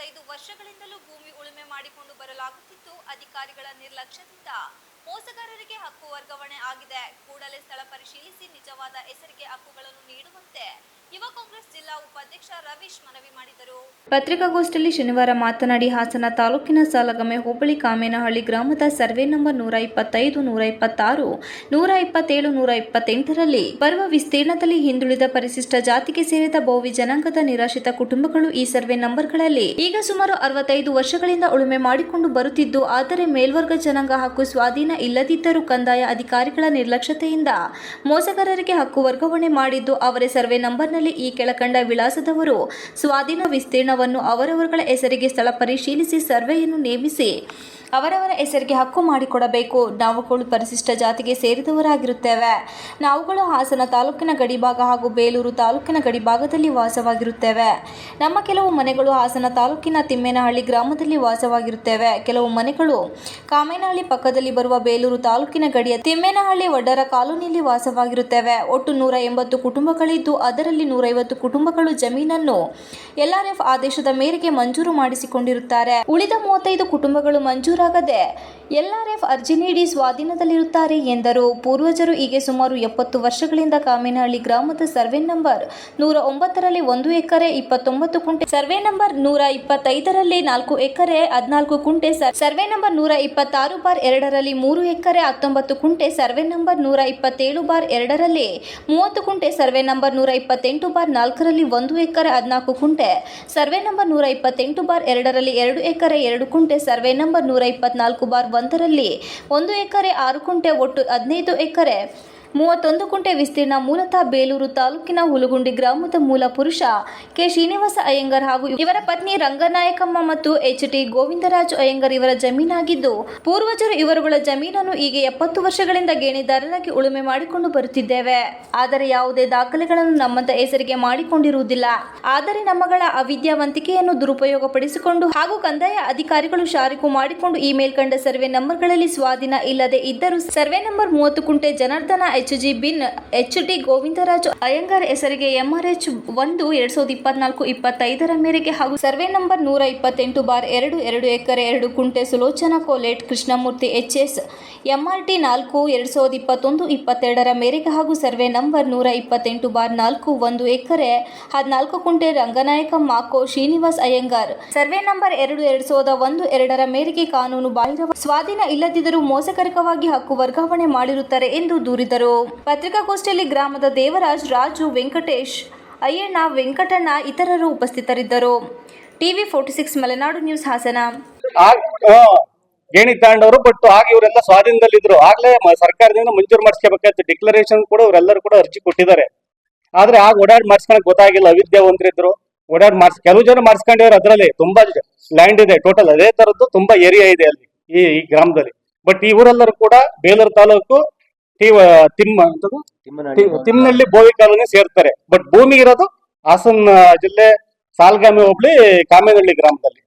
ಇಪ್ಪತ್ತೈದು ವರ್ಷಗಳಿಂದಲೂ ಭೂಮಿ ಉಳುಮೆ ಮಾಡಿಕೊಂಡು ಬರಲಾಗುತ್ತಿತ್ತು. ಅಧಿಕಾರಿಗಳ ನಿರ್ಲಕ್ಷ್ಯದಿಂದ ಮೋಸಗಾರರಿಗೆ ಹಕ್ಕು ವರ್ಗಾವಣೆ ಆಗಿದೆ. ಕೂಡಲೇ ಸ್ಥಳ ಪರಿಶೀಲಿಸಿ ನಿಜವಾದ ಹೆಸರಿಗೆ ಹಕ್ಕುಗಳನ್ನು ನೀಡುವಂತೆ ಯುವ ಕಾಂಗ್ರೆಸ್ ಜಿಲ್ಲಾ ಉಪಾಧ್ಯಕ್ಷ ರವೀಶ್ ಮನವಿ ಮಾಡಿದರು. ಪತ್ರಿಕಾಗೋಷ್ಠಿಯಲ್ಲಿ ಶನಿವಾರ ಮಾತನಾಡಿ ಹಾಸನ ತಾಲೂಕಿನ ಸಾಲಗಮೆ ಹೋಬಳಿ ಕಾಮೇನಹಳ್ಳಿ ಗ್ರಾಮದ ಸರ್ವೆ ನಂಬರ್ ನೂರ ಇಪ್ಪತ್ತೈದು, ನೂರ ಇಪ್ಪತ್ತಾರು, ನೂರ ಇಪ್ಪತ್ತೇಳು, ನೂರ ಇಪ್ಪತ್ತೆಂಟರಲ್ಲಿ ಬರುವ ವಿಸ್ತೀರ್ಣದಲ್ಲಿ ಹಿಂದುಳಿದ ಪರಿಶಿಷ್ಟ ಜಾತಿಗೆ ಸೇರಿದ ಬಹುವಿ ಜನಾಂಗದ ನಿರಾಶ್ರಿತ ಕುಟುಂಬಗಳು ಈ ಸರ್ವೆ ನಂಬರ್ಗಳಲ್ಲಿ ಈಗ ಸುಮಾರು ಅರವತ್ತೈದು ವರ್ಷಗಳಿಂದ ಉಳುಮೆ ಮಾಡಿಕೊಂಡು ಬರುತ್ತಿದ್ದು, ಆದರೆ ಮೇಲ್ವರ್ಗ ಜನಾಂಗ ಹಕ್ಕು ಸ್ವಾಧೀನ ಇಲ್ಲದಿದ್ದರೂ ಕಂದಾಯ ಅಧಿಕಾರಿಗಳ ನಿರ್ಲಕ್ಷ್ಯತೆಯಿಂದ ಮೋಸಗಾರರಿಗೆ ಹಕ್ಕು ವರ್ಗಾವಣೆ ಮಾಡಿದ್ದು, ಅವರೇ ಸರ್ವೆ ನಂಬರ್ನಲ್ಲಿ ಈ ಕೆಳಕಂಡ ವಿಳಾಸದವರು ಸ್ವಾಧೀನ ವಿಸ್ತೀರ್ಣವನ್ನು ಅವರವರುಗಳ ಹೆಸರಿಗೆ ಸ್ಥಳ ಪರಿಶೀಲಿಸಿ ಸರ್ವೆಯನ್ನು ನೇಮಿಸಿ. ಅವರವರ ಹೆಸರಿಗೆ ಹಕ್ಕು ಮಾಡಿಕೊಡಬೇಕು. ನಾವುಗಳು ಪರಿಶಿಷ್ಟ ಜಾತಿಗೆ ಸೇರಿದವರಾಗಿರುತ್ತೇವೆ. ನಾವುಗಳು ಹಾಸನ ತಾಲೂಕಿನ ಗಡಿಭಾಗ ಹಾಗೂ ಬೇಲೂರು ತಾಲೂಕಿನ ಗಡಿಭಾಗದಲ್ಲಿ ವಾಸವಾಗಿರುತ್ತೇವೆ. ನಮ್ಮ ಕೆಲವು ಮನೆಗಳು ಹಾಸನ ತಾಲೂಕಿನ ತಿಮ್ಮೇನಹಳ್ಳಿ ಗ್ರಾಮದಲ್ಲಿ ವಾಸವಾಗಿರುತ್ತೇವೆ. ಕೆಲವು ಮನೆಗಳು ಕಾಮೇನಹಳ್ಳಿ ಪಕ್ಕದಲ್ಲಿ ಬರುವ ಬೇಲೂರು ತಾಲೂಕಿನ ಗಡಿಯ ತಿಮ್ಮೇನಹಳ್ಳಿ ಒಡ್ಡರ ಕಾಲೋನಿಯಲ್ಲಿ ವಾಸವಾಗಿರುತ್ತೇವೆ. ಒಟ್ಟು ನೂರ ಎಂಬತ್ತು ಕುಟುಂಬಗಳಿದ್ದು, ಅದರಲ್ಲಿ ನೂರೈವತ್ತು ಕುಟುಂಬಗಳು ಜಮೀನನ್ನು ಎಲ್ಆರ್ಎಫ್ ಆದೇಶದ ಮೇರೆಗೆ ಮಂಜೂರು ಮಾಡಿಸಿಕೊಂಡಿರುತ್ತಾರೆ. ಉಳಿದ ಮೂವತ್ತೈದು ಕುಟುಂಬಗಳು ಮಂಜೂರಾಗದೆ ಎಲ್ಆರ್ಎಫ್ ಅರ್ಜಿ ನೀಡಿ ಸ್ವಾಧೀನದಲ್ಲಿರುತ್ತಾರೆ ಎಂದರು. ಪೂರ್ವಜರು ಹೀಗೆ ಸುಮಾರು ಎಪ್ಪತ್ತು ವರ್ಷಗಳಿಂದ ಕಾಮೇನಹಳ್ಳಿ ಗ್ರಾಮದ ಸರ್ವೆ ನಂಬರ್ ನೂರ ಒಂಬತ್ತರಲ್ಲಿ ಒಂದು ಎಕರೆ, ಇಪ್ಪತ್ತೊಂಬತ್ತು ಕುಂಟೆ ಸರ್ವೆ ನಂಬರ್ ನೂರ ಇಪ್ಪತ್ತೈದರಲ್ಲಿ ನಾಲ್ಕು ಎಕರೆ, ಹದಿನಾಲ್ಕು ಕುಂಟೆ ಸರ್- ಸರ್ವೆ ನಂಬರ್ ನೂರ ಇಪ್ಪತ್ತಾರು ಬಾರ್ ಎರಡರಲ್ಲಿ ಮೂರು ಎಕರೆ, ಹತ್ತೊಂಬತ್ತು ಕುಂಟೆ ಸರ್ವೆ ನಂಬರ್ ನೂರ ಇಪ್ಪತ್ತೇಳು ಬಾರ್ ಎರಡರಲ್ಲಿ ಮೂವತ್ತು ಕುಂಟೆ ಸರ್ವೆ ನಂಬರ್ ನೂರ ಇಪ್ಪತ್ತೆಂಟು ಬಾರ್ ನಾಲ್ಕರಲ್ಲಿ ಒಂದು ಎಕರೆ, ಹದಿನಾಲ್ಕು ಕುಂಟೆ ಸರ್ವೆ ನಂಬರ್ ನೂರ ಇಪ್ಪತ್ತೆಂಟು ಬಾರ್ ಎರಡರಲ್ಲಿ ಎರಡು ಎಕರೆ, ಎರಡು ಕುಂಟೆ ಸರ್ವೆ ನಂಬರ್ ನೂರ ಇಪ್ಪತ್ನಾಲ್ಕು ಬಾರ್ ಒಂದರಲ್ಲಿ ಒಂದು ಎಕರೆ ಆರು ಕುಂಟೆ ಒಟ್ಟು ಹದಿನೈದು ಎಕರೆ ಮೂವತ್ತೊಂದು ಕುಂಟೆ ವಿಸ್ತೀರ್ಣ ಮೂಲತಃ ಬೇಲೂರು ತಾಲೂಕಿನ ಹುಲಗುಂಡಿ ಗ್ರಾಮದ ಮೂಲ ಪುರುಷ ಕೆ ಶ್ರೀನಿವಾಸ ಅಯ್ಯಂಗರ್ ಹಾಗೂ ಇವರ ಪತ್ನಿ ರಂಗನಾಯಕಮ್ಮ ಮತ್ತು ಎಚ್ ಟಿ ಗೋವಿಂದರಾಜು ಅಯ್ಯಂಗರ್ ಇವರ ಜಮೀನಾಗಿದ್ದು, ಪೂರ್ವಜರು ಇವರುಗಳ ಜಮೀನನ್ನು ಈಗ ಎಪ್ಪತ್ತು ವರ್ಷಗಳಿಂದ ಗೇಣಿದಾರರಾಗಿ ಉಳುಮೆ ಮಾಡಿಕೊಂಡು ಬರುತ್ತಿದ್ದೇವೆ. ಆದರೆ ಯಾವುದೇ ದಾಖಲೆಗಳನ್ನು ನಮ್ಮಂತ ಹೆಸರಿಗೆ ಮಾಡಿಕೊಂಡಿರುವುದಿಲ್ಲ. ಆದರೆ ನಮ್ಮಗಳ ಅವಿದ್ಯಾವಂತಿಕೆಯನ್ನು ದುರುಪಯೋಗಪಡಿಸಿಕೊಂಡು ಹಾಗೂ ಕಂದಾಯ ಅಧಿಕಾರಿಗಳು ಶಾರಿಕು ಮಾಡಿಕೊಂಡು ಈ ಮೇಲ್ಕಂಡ ಸರ್ವೆ ನಂಬರ್ಗಳಲ್ಲಿ ಸ್ವಾಧೀನ ಇಲ್ಲದೆ ಇದ್ದರೂ ಸರ್ವೆ ನಂಬರ್ ಮೂವತ್ತು ಕುಂಟೆ ಜನಾರ್ದನ ಎಚ್ ಜಿ ಬಿನ್ ಎಚ್ ಡಿ ಗೋವಿಂದರಾಜು ಅಯ್ಯಂಗಾರ್ ಹೆಸರಿಗೆ ಎಂಆರ್ಎಚ್ ಒಂದು ಎರಡ್ ಸಾವಿರದ ಇಪ್ಪತ್ನಾಲ್ಕು ಇಪ್ಪತ್ತೈದರ ಮೇರೆಗೆ ಹಾಗೂ ಸರ್ವೆ ನಂಬರ್ ನೂರ ಇಪ್ಪತ್ತೆಂಟು ಬಾರ್ ಎರಡು ಎರಡು ಎಕರೆ ಎರಡು ಕುಂಟೆ ಸುಲೋಚನಾ ಕೋಲೇಟ್ ಕೃಷ್ಣಮೂರ್ತಿ ಎಚ್ ಎಸ್ ಎಂಆರ್ಟಿ ನಾಲ್ಕು ಎರಡ್ ಸಾವಿರದ ಇಪ್ಪತ್ತೊಂದು ಇಪ್ಪತ್ತೆರಡರ ಮೇರೆಗೆ ಹಾಗೂ ಸರ್ವೆ ನಂಬರ್ ನೂರ ಇಪ್ಪತ್ತೆಂಟು ಬಾರ್ ನಾಲ್ಕು ಒಂದು ಎಕರೆ ಹದಿನಾಲ್ಕು ಕುಂಟೆ ರಂಗನಾಯಕ ಮಾಕೋ ಶ್ರೀನಿವಾಸ್ ಅಯ್ಯಂಗಾರ್ ಸರ್ವೆ ನಂಬರ್ ಎರಡು ಎರಡ್ ಸಾವಿರದ ಒಂದು ಎರಡರ ಮೇರೆಗೆ ಕಾನೂನು ಬಾಹಿರ ಸ್ವಾಧೀನ ಇಲ್ಲದಿದ್ದರೂ ಮೋಸಕರಕವಾಗಿ ಹಕ್ಕು ವರ್ಗಾವಣೆ ಮಾಡಿರುತ್ತಾರೆ ಎಂದು ದೂರಿದರು. ಪತ್ರಿಕಾಗೋಷ್ಠಿಯಲ್ಲಿ ಗ್ರಾಮದ ದೇವರಾಜ್, ರಾಜು, ವೆಂಕಟೇಶ್, ಅಯ್ಯಣ್ಣ, ವೆಂಕಟಣ್ಣ ಇತರರು ಉಪಸ್ಥಿತರಿದ್ದರು. TV forty six Malenadu news Hassan. ಗೇಣಿ ತಾಂಡವರು, ಬಟ್ ಆಗ ಇವರೆಲ್ಲ ಸ್ವಾಧೀನದಲ್ಲಿದ್ರು. ಆಗ್ಲೇ ಸರ್ಕಾರದಿಂದ ಮಂಜೂರು ಮಾಡಿಸ್ಕೋಬೇಕಾಯ್ತು ಡಿಕ್ಲರೇಷನ್ ಕೂಡ ಇವರೆಲ್ಲರೂ ಕೂಡ ಅರ್ಜಿ ಕೊಟ್ಟಿದ್ದಾರೆ. ಆದ್ರೆ ಆಗ ಓಡಾಡಿ ಮಾಡಿಸ್ಕೊಳಕ್ ಗೊತ್ತಾಗಿಲ್ಲ. ಅವಿದ್ಯಾವಂತರಿದ್ರು. ಓಡಾಡಿ ಮಾಡಿಸ್ ಕೆಲವು ಜನ ಮಾಡಿಸ್ಕೊಂಡಿದ್ರು ಅದರಲ್ಲಿ. ತುಂಬಾ ಲ್ಯಾಂಡ್ ಇದೆ. ಟೋಟಲ್ ಅದೇ ತರದ್ದು ತುಂಬಾ ಏರಿಯಾ ಇದೆ ಅಲ್ಲಿ, ಈ ಗ್ರಾಮದಲ್ಲಿ. ಬಟ್ ಇವರೆಲ್ಲರೂ ಕೂಡ ಬೇಲೂರು ತಾಲೂಕು ತಿಮ್ಮ ಅಂತದು? ತಿ- ತಿಮ್ಮನಹಳ್ಳಿ ಬೋವಿ ಕಾಲೋನಿ ಸೇರ್ತಾರೆ. ಬಟ್ ಭೂಮಿ ಇರೋದು ಹಾಸನ ಜಿಲ್ಲೆ ಸಾಲ್ಗಾಮಿ ಹೋಬಳಿ ಕಾಮೇನಹಳ್ಳಿ ಗ್ರಾಮದಲ್ಲಿ.